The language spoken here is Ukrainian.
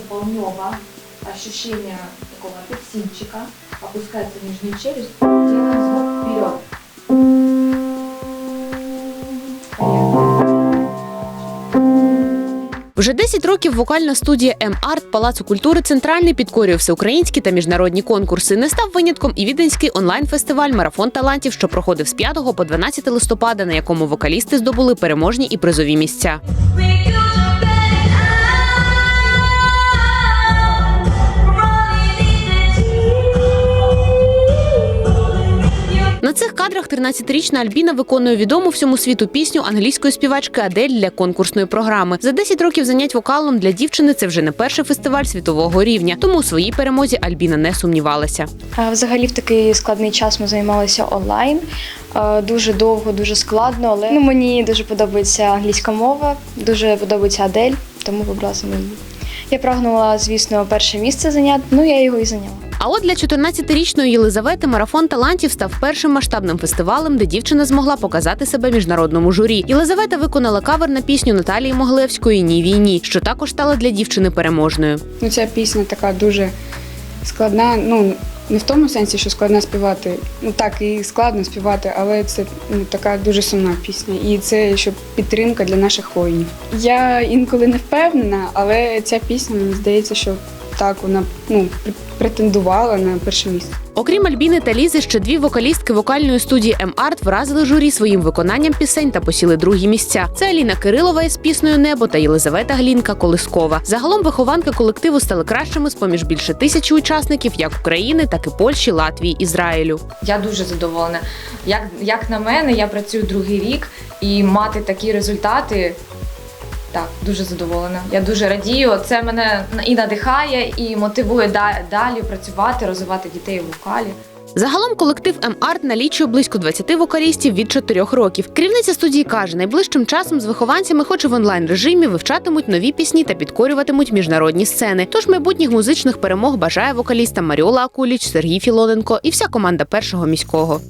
полнева, ощущение такого апельсинчика, опускается нижняя челюсть, делаем звук вперед. Вже 10 років вокальна студія М-Арт Палацу культури Центральний підкорює всеукраїнські та міжнародні конкурси. Не став винятком і віденський онлайн-фестиваль Марафон талантів, що проходив з 5 по 12 листопада, на якому вокалісти здобули переможні і призові місця. Кадрах 13-річна Альбіна виконує відому всьому світу пісню англійської співачки Адель для конкурсної програми. За 10 років занять вокалом для дівчини це вже не перший фестиваль світового рівня. Тому у своїй перемозі Альбіна не сумнівалася. Взагалі в такий складний час ми займалися онлайн. Дуже довго, дуже складно, але ну, мені дуже подобається англійська мова, дуже подобається Адель, тому вибрала саме її. Я прагнула, звісно, перше місце зайняти, ну я його і зайняла. А от для 14-річної Єлизавети марафон талантів став першим масштабним фестивалем, де дівчина змогла показати себе міжнародному журі. Єлизавета виконала кавер на пісню Наталії Моглевської Ні війні, що також стала для дівчини переможною. Ну, ця пісня така дуже складна. Ну, не в тому сенсі, що складно співати. Ну так, і складно співати, але це ну, така дуже сумна пісня. І це щоб підтримка для наших воїнів. Я інколи не впевнена, але ця пісня, мені здається, що так вона ну, пр- претендувала на перше місце. Окрім Альбіни та Лізи, ще дві вокалістки вокальної студії М-Арт вразили журі своїм виконанням пісень та посіли другі місця. Це Аліна Кирилова із піснею Небо та Єлизавета Глінка Колискова. Загалом вихованки колективу стали кращими з поміж більше тисячі учасників як України, так і Польщі, Латвії, Ізраїлю. Я дуже задоволена. Як, як на мене, я працюю другий рік і мати такі результати. Так, дуже задоволена. Я дуже радію. Це мене і надихає, і мотивує далі працювати, розвивати дітей у вокалі. Загалом колектив М-Арт налічує близько 20 вокалістів від 4 років. Керівниця студії каже, найближчим часом з вихованцями, хоч і в онлайн режимі, вивчатимуть нові пісні та підкорюватимуть міжнародні сцени. Тож майбутніх музичних перемог бажає вокалістам Маріола Акуліч, Сергій Філоненко і вся команда першого міського.